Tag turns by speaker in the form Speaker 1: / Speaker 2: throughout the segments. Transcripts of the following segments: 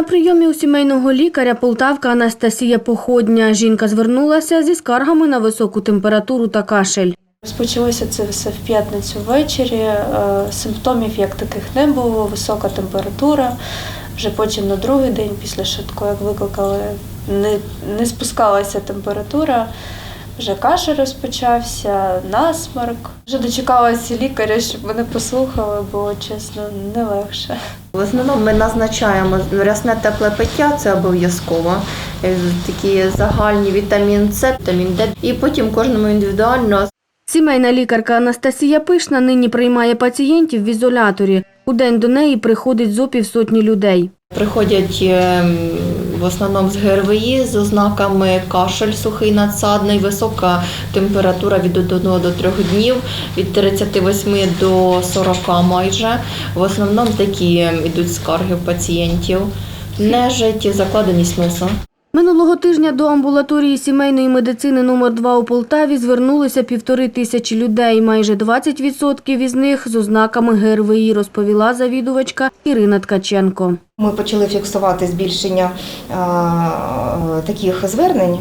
Speaker 1: На прийомі у сімейного лікаря полтавка Анастасія Походня. Жінка звернулася зі скаргами на високу температуру та кашель.
Speaker 2: Розпочалося це все в п'ятницю ввечері. Е, Симптомів як таких не було, висока температура. Вже потім на другий день після швидкої, викликали, не, не спускалася температура. Вже кашель розпочався, насморк. Вже дочекалася лікаря, щоб мене послухали, було чесно не легше.
Speaker 3: В основному ми назначаємо рясне тепле пиття, це обов'язково. Е, Такі загальні вітамін С, вітамін Д. І потім кожному індивідуально
Speaker 1: Сімейна лікарка Анастасія Пишна нині приймає пацієнтів в ізоляторі. У день до неї приходить зо півсотні людей.
Speaker 3: приходять ем, в основному з ГРВІ з ознаками кашель сухий надсадний, висока температура від 1 до 3 днів, від 38 до 40 майже. В основному такі ідуть скарги пацієнтів. Нежить, закладеність носа.
Speaker 1: Минулого тижня до амбулаторії сімейної медицини номер 2 у Полтаві звернулися півтори тисячі людей. Майже 20% із них з ознаками ГРВІ, розповіла завідувачка Ірина Ткаченко.
Speaker 4: Ми почали фіксувати збільшення таких звернень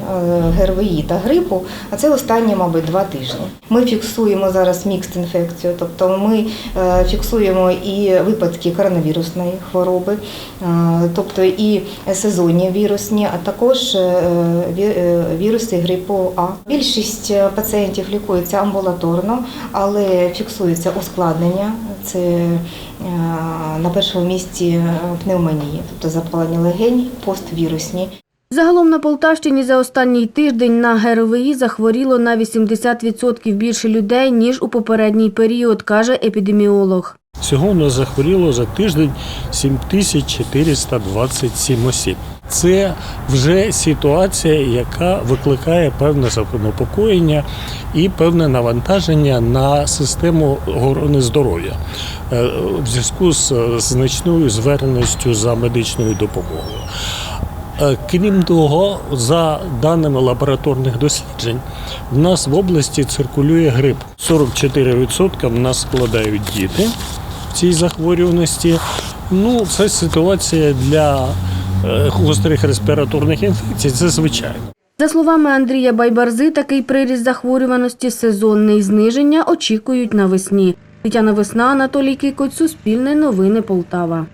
Speaker 4: ГРВІ та грипу, а це останні, мабуть, два тижні. Ми фіксуємо зараз мікст інфекцію, тобто ми е, фіксуємо і випадки коронавірусної хвороби, тобто і сезонні вірусні, а також е, ві- е, віруси грипу А. Більшість е, пацієнтів лікується амбулаторно, але фіксується ускладнення. Це е, на першому місці е, пневмонії, тобто запалення легень, поствірусні.
Speaker 1: Загалом на Полтавщині за останній тиждень на ГРВІ захворіло на 80% більше людей, ніж у попередній період, каже епідеміолог.
Speaker 5: Всього нас захворіло за тиждень 7427 осіб. Це вже ситуація, яка викликає певне занепокоєння і певне навантаження на систему охорони здоров'я е, в зв'язку з значною зверненістю за медичною допомогою. Е, Крім того, за даними лабораторних досліджень, в нас в області циркулює грип. 44% в нас складають діти в цій захворюваності. Ну, це ситуація для е, гострих респіраторних інфекцій. Це звичайно.
Speaker 1: За словами Андрія Байбарзи, такий приріст захворюваності сезонне і зниження очікують навесні. Тетяна Весна, Анатолій Кикоць, Суспільне новини Полтава.